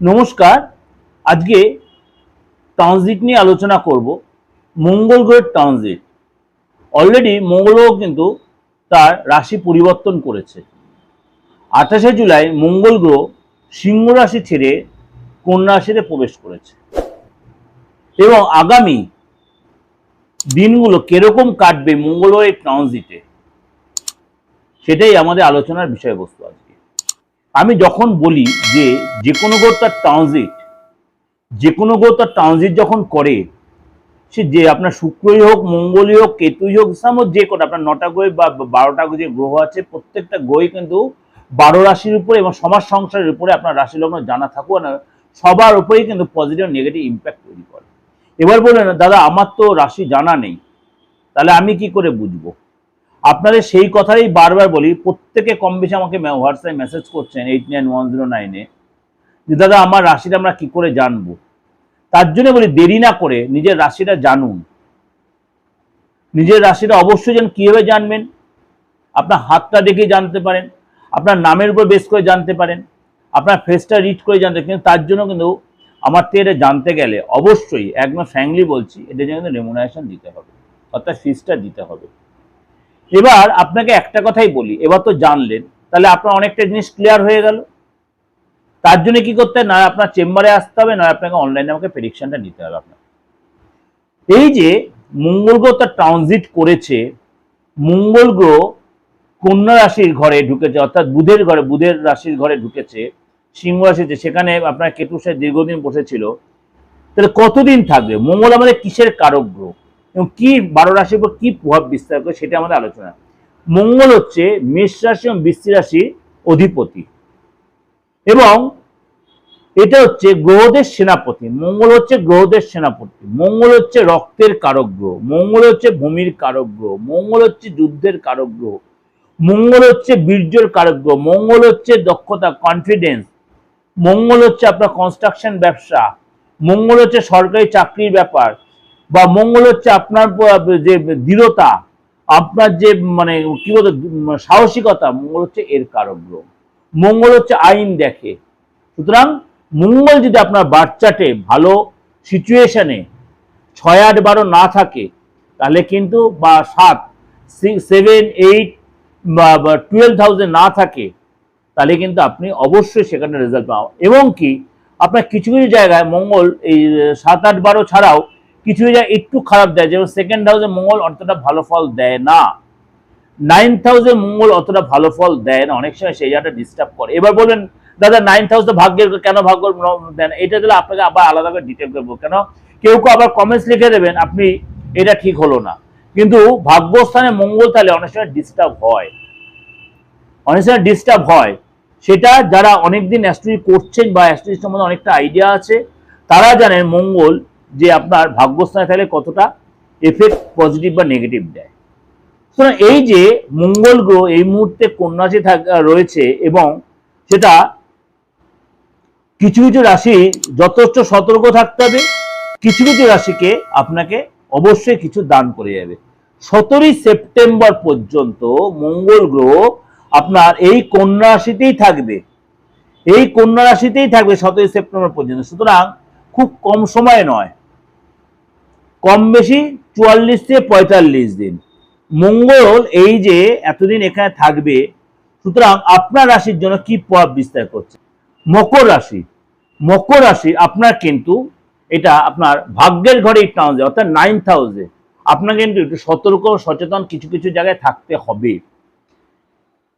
নমস্কার, আজকে ট্রানজিট নিয়ে আলোচনা করব, মঙ্গল গ্রহের ট্রানজিট অলরেডি মঙ্গল গ্রহ কিন্তু তার রাশি পরিবর্তন করেছে। আঠাশে জুলাই মঙ্গল গ্রহ সিংহ রাশি ছেড়ে কন্যা রাশিতে প্রবেশ করেছে। এবং আগামী দিনগুলো কীরকম কাটবে মঙ্গল গ্রহের ট্রানজিটে সেটাই আমাদের আলোচনার বিষয়বস্তু আজকে আমি যখন বলি যে যে কোনো গ্রহ তার ট্রানজিট যে কোনো গ্রহ তার ট্রানজিট যখন করে, সে যে আপনার শুক্রই হোক, মঙ্গলই হোক, কেতুই হোক সামো যে কোনো, আপনার নটা গ্রহ বা বারোটা যে গ্রহ আছে, প্রত্যেকটা গ্রহই কিন্তু বারো রাশির উপরে এবং সমাজ সংসারের উপরে আপনার রাশি লগ্ন জানা থাকুক না সবার উপরেই কিন্তু পজিটিভ নেগেটিভ ইম্প্যাক্ট তৈরি করে। এবার বললেন দাদা, আমার তো রাশি জানা নেই, তাহলে আমি কি করে বুঝব? আপনাদের সেই কথাই বারবার বলি, প্রত্যেকে কম বেশি আমাকে হোয়াটসঅ্যাপে মেসেজ করছেন এইট নাইন ওয়ান জিরো নাইনে যে, দাদা, আমার রাশিটা আমরা কি করে জানব? তার জন্য বলি, দেরি না করে নিজের রাশিটা জানুন। নিজের রাশিটা অবশ্যই যেন কীভাবে জানবেন? আপনার হাতটা দেখে জানতে পারেন, আপনার নামের উপর বেস করে জানতে পারেন, আপনার ফেসটা রিড করে জানতে কিন্তু তার জন্য কিন্তু আমার থেকে এটা জানতে গেলে অবশ্যই একদম ফ্র্যাঙ্কলি বলছি, এটা জন্য কিন্তু রেমুনারেশন দিতে হবে, অর্থাৎ ফিসটা দিতে হবে। এবার আপনাকে একটা কথাই বলি, এবার তো জানলেন, তাহলে আপনার অনেকটা জিনিস ক্লিয়ার হয়ে গেল। তার জন্য কি করতে হয়? না, আপনার চেম্বারে আসতে হবে, না, আপনাকে অনলাইনে আমাকে প্রেডিকশনটা নিতে হবে আপনার এই যে মঙ্গল গ্রহ তার ট্রানজিট করেছে, মঙ্গল গ্রহ কন্যা রাশির ঘরে ঢুকেছে, অর্থাৎ বুধের ঘরে, বুধের রাশির ঘরে ঢুকেছে, সিংহ রাশিতে সেখানে আপনার কেতু সাহেব দীর্ঘদিন বসেছিল। তাহলে কতদিন থাকবে? মঙ্গল আমাদের কিসের কারক গ্রহ? এবং কি বারো রাশির উপর কি প্রভাব বিস্তার করে সেটা আমাদের আলোচনা। মঙ্গল হচ্ছে মেষ রাশি এবং বৃষ্টি রাশির অধিপতি। এবং এটা হচ্ছে গ্রহদের সেনাপতি। মঙ্গল হচ্ছে গ্রহদের সেনাপতি। মঙ্গল হচ্ছে রক্তের কারক গ্রহ। মঙ্গল হচ্ছে ভূমির কারক গ্রহ। মঙ্গল হচ্ছে যুদ্ধের কারক গ্রহ। মঙ্গল হচ্ছে বীর্যর কারক গ্রহ। মঙ্গল হচ্ছে দক্ষতা কনফিডেন্স মঙ্গল হচ্ছে আপনার কনস্ট্রাকশন ব্যবসা। মঙ্গল হচ্ছে সরকারি চাকরির ব্যাপার। বা মঙ্গল হচ্ছে আপনার, যে দৃঢ়তা, আপনার যে মানে কি বলতো সাহসিকতা, মঙ্গল হচ্ছে এর কারক মঙ্গল হচ্ছে আইন দেখে। সুতরাং মঙ্গল যদি আপনার বাচ্চাটে ভালো সিচুয়েশনে ছয় আট বারো না থাকে, তাহলে কিন্তু বা সাত সেভেন, এইট, বা টুয়েলভ থাউজেন্ড না থাকে, তাহলে কিন্তু আপনি অবশ্যই সেখানে রেজাল্ট পাও এবং কি, আপনার কিছু কিছু জায়গায় মঙ্গল এই সাত আট বারো ছাড়াও কিছু জায়গায় একটু খারাপ দেয়। যেমন সেকেন্ড হাউসে মঙ্গল অতটা ভালো ফল দেয় না। নাইন্থ হাউসে মঙ্গল অতটা ভালো ফল দেয় না। অনেক সময় সেই জায়গাটা ডিস্টার্ব করে। এবার বলবেন, দাদা নাইন্থ হাউস তো ভাগ্যের কেন ভাগ্য দেন এটা দিলে আপনাকে আবার আলাদা করে ডিটেল করব। কেন? কেউ কেউ আবার কমেন্টস লিখে দেবেন, আপনি এটা ঠিক হলো না। কিন্তু ভাগ্যস্থানে মঙ্গল তাহলে অনেক সময় ডিস্টার্ব হয়। অনেক সময় ডিস্টার্ব হয়। সেটা যারা অনেকদিন অ্যাস্ট্রোলজি করছেন বা অ্যাস্ট্রোলজি সম্বন্ধে অনেকটা আইডিয়া আছে, তারা জানেন মঙ্গল যে আপনার ভাগ্যস্থানে থাকলে কতটা এফেক্ট পজিটিভ বা নেগেটিভ দেয়। সুতরাং এই যে মঙ্গল গ্রহ এই মুহূর্তে কন্যাসে থাকা রয়েছে এবং সেটা কিছু কিছু রাশি যথেষ্ট সতর্ক থাকতে হবে, কিছু কিছু রাশিকে আপনাকে অবশ্যই কিছু দান করে যাবে। সতেরোই সেপ্টেম্বর পর্যন্ত মঙ্গল গ্রহ আপনার এই কন্যা রাশিতেই থাকবে। এই কন্যা রাশিতেই থাকবে সতেরোই সেপ্টেম্বর পর্যন্ত। সুতরাং খুব কম সময় নয়। কম বেশি চুয়াল্লিশ থেকে পঁয়তাল্লিশ দিন। মঙ্গল এই যে এতদিন এখানে থাকবে, সুতরাং আপনার রাশির জন্য কি প্রভাব বিস্তার করছে? মকর রাশি। মকর রাশি, আপনার কিন্তু এটা আপনার ভাগ্যের ঘরে ট্রান্সে অর্থাৎ নাইন্থ হাউসে আপনাকে কিন্তু একটু সতর্ক সচেতন কিছু কিছু জায়গায় থাকতে হবে।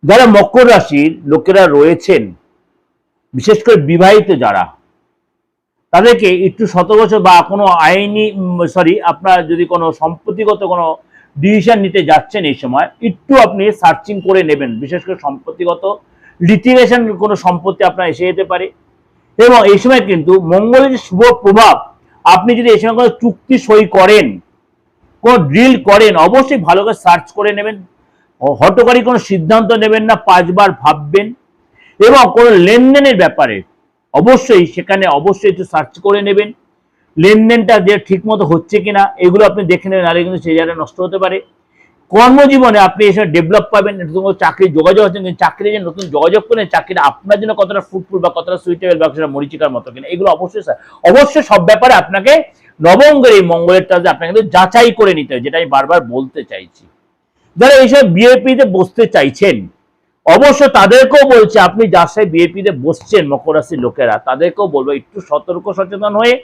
যারা মকর রাশির লোকেরা রয়েছেন, বিশেষ করে বিবাহিত যারা তাদেরকে একটু সতর্ক বা কোনো আইনি সরি আপনার যদি কোনো সম্পত্তিগত কোনো ডিসিশন নিতে যাচ্ছেন এই সময়, একটু আপনি সার্চিং করে নেবেন। বিশেষ করে সম্পত্তিগত লিটিগেশন কোনো সম্পত্তি আপনার এসে যেতে পারে। এবং এই সময় কিন্তু মঙ্গলের যে শুভ প্রভাব, আপনি যদি এই সময় কোনো চুক্তি সই করেন, কোনো ড্রিল করেন, অবশ্যই ভালো করে সার্চ করে নেবেন। হটকারী কোনো সিদ্ধান্ত নেবেন না, পাঁচবার ভাববেন। এবং কোনো লেনদেনের ব্যাপারে অবশ্যই সেখানে অবশ্যই একটু সার্চ করে নেবেন। লেনদেনটা যে ঠিকমতো হচ্ছে কিনা, এগুলো আপনি দেখে নেবেন, নাহলে কিন্তু সেই জায়গাটা নষ্ট হতে পারে। কর্মজীবনে আপনি এসে ডেভেলপ পাবেন, নতুন কোনো চাকরি যোগাযোগ হচ্ছে কিন্তু চাকরি যে নতুন যোগাযোগ করেন চাকরিটা আপনার জন্য কতটা ফ্রুটফুল বা কতটা সুইটেবল বা সেটা মরিচিকার মতো কিনা, এগুলো অবশ্যই অবশ্যই সব ব্যাপারে আপনাকে নবঙ্গের এই মঙ্গলের টাজে আপনাকে কিন্তু যাচাই করে নিতে হবে, যেটা আমি বারবার বলতে চাইছি। যারা এইসব বিএপিতে বসতে চাইছেন অবশ্য তাদেরকেও বলছে, আপনি যার সাথে বিএপিতে বসছেন মকর রাশির লোকেরা, তাদেরকেও বলব, একটু সতর্ক, সচেতন হয়ে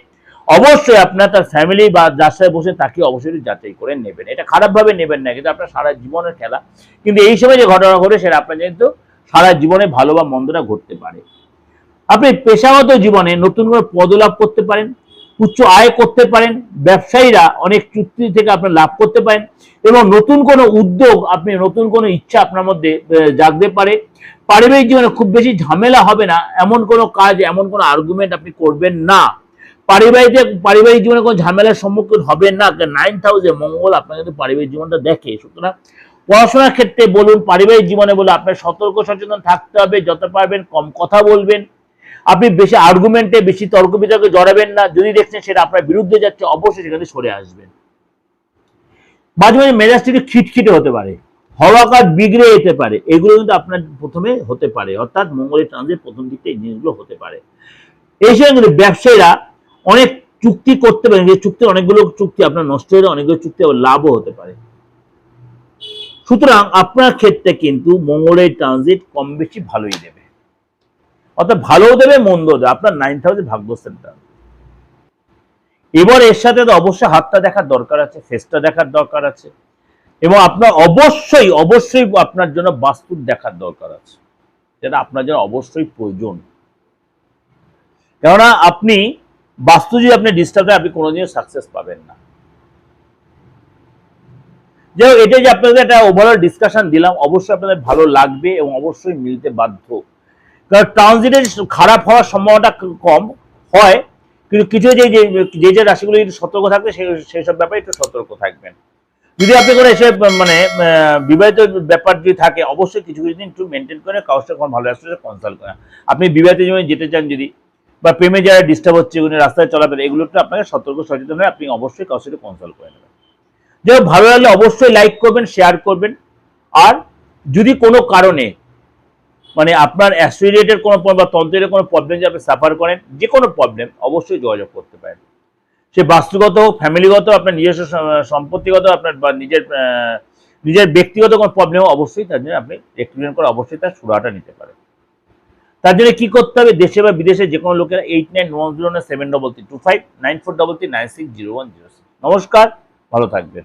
অবশ্যই আপনার তার ফ্যামিলি বা যার সাথে বসে তাকে অবশ্যই যাচাই করে নেবেন। এটা খারাপভাবে নেবেন না, কিন্তু আপনার সারা জীবনের খেলা। কিন্তু এই সময় যে ঘটনা ঘটে, সেটা আপনার কিন্তু সারা জীবনে ভালো বা মন্দটা ঘটতে পারে। আপনি পেশাগত জীবনে নতুন করে পদলাভ করতে পারেন উচ্চ আয় করতে পারেন, ব্যবসায়ীরা অনেক চুক্তি থেকে আপনার লাভ করতে পারেন এবং নতুন কোনো উদ্যোগ আপনি, নতুন কোনো ইচ্ছা আপনার মধ্যে জাগতে পারে। পারিবারিক জীবনে খুব বেশি ঝামেলা হবে না, এমন কোনো কাজ, এমন কোনো আর্গুমেন্ট আপনি করবেন না। পারিবারিক পারিবারিক জীবনে কোনো ঝামেলার সম্মুখীন হবেন না নাইন থাউজেন্ড মঙ্গল আপনার কিন্তু পারিবারিক জীবনটা দেখে। সুতরাং পড়াশোনার ক্ষেত্রে বলুন, পারিবারিক জীবনে বলুন আপনার সতর্ক, সচেতন থাকতে হবে, যত পারবেন কম কথা বলবেন। আপনি বেশি আর্গুমেন্টে বেশি তর্ক বিতর্কে জড়াবেন না। যদি দেখছেন সেটা আপনার বিরুদ্ধে যাচ্ছে, অবশ্যই সেখানে সরে আসবেন। মাঝে মাঝে মেজাজটি একটু খিটখিটে হতে পারে। হওয়াকার বিগড়ে যেতে পারে। এগুলো কিন্তু আপনার প্রথমে হতে পারে। অর্থাৎ মঙ্গলের ট্রানজিট প্রথম দিকটা এই জিনিসগুলো হতে পারে। এই সময় কিন্তু ব্যবসায়ীরা অনেক চুক্তি করতে পারেন। যে চুক্তি অনেকগুলো চুক্তি আপনার নষ্ট হয়ে অনেকগুলো চুক্তি আবার লাভও হতে পারে। সুতরাং আপনার ক্ষেত্রে কিন্তু মঙ্গলের ট্রানজিট কম বেশি ভালোই দেবে। অর্থাৎ ভালোও দেবে মন্দ দেবে আপনার নাইন থাউজেন্ড ভাগ্যস্থান এবার এর সাথে তো অবশ্যই হাতটা দেখার দরকার আছে ফেসটা দেখার দরকার আছে এবং আপনার অবশ্যই অবশ্যই আপনার জন্য বাস্তুর দেখার দরকার আছে যেটা আপনার জন্য অবশ্যই প্রয়োজন। কেননা আপনি বাস্তু যদি আপনি ডিস্টার্ব হয় আপনি কোনোদিনও সাকসেস পাবেন না। যাই হোক, এটা যে আপনাদের একটা ওভারঅল ডিসকাশন দিলাম অবশ্যই আপনাদের ভালো লাগবে এবং অবশ্যই মিলতে বাধ্য। কারণ ট্রানজিটের খারাপ হওয়ার সম্ভাবনাটা কম হয়, কিন্তু কিছু যে যে যে রাশিগুলো একটু সতর্ক থাকবে সেই সব ব্যাপারে একটু সতর্ক থাকবেন। যদি আপনি কোনো এসে মানে বিবাহিত ব্যাপার যদি থাকে, অবশ্যই কিছু কিছু দিন একটু মেনটেন করে কাউর সাথে কোনো ভালো রাস্তায় কনসাল্ট করেন। আপনি বিবাহিত জীবনে যেতে চান যদি, বা প্রেমে যারা ডিস্টার্ব হচ্ছে, উনি রাস্তায় চলাফেরা এগুলো একটু আপনাকে সতর্ক, সচেতন হয়ে আপনি অবশ্যই কারোর সাথে কনসাল্ট করে নেবেন। যাই ভালো লাগলে অবশ্যই লাইক করবেন শেয়ার করবেন। আর যদি কোনো কারণে মানে আপনার অ্যাস্ট্রিলেটের কোনো বা তন্ত্রের কোনো প্রবলেম যে আপনি সাফার করেন যে কোনো প্রবলেম অবশ্যই যোগাযোগ করতে পারেন। সে বাস্তুগত হোক ফ্যামিলিগত আপনার নিজস্ব সম্পত্তিগত, আপনার বা নিজের নিজের ব্যক্তিগত কোনো প্রবলেম অবশ্যই তার জন্য আপনি এক্সপ্লেন করে অবশ্যই তার সুরাটা নিতে পারেন। তার জন্য কী করতে হবে? দেশে বা বিদেশে যে কোনো লোকেরা eight nine one zero seven double three two five nine four double three nine six zero one zero six নমস্কার, ভালো থাকবেন।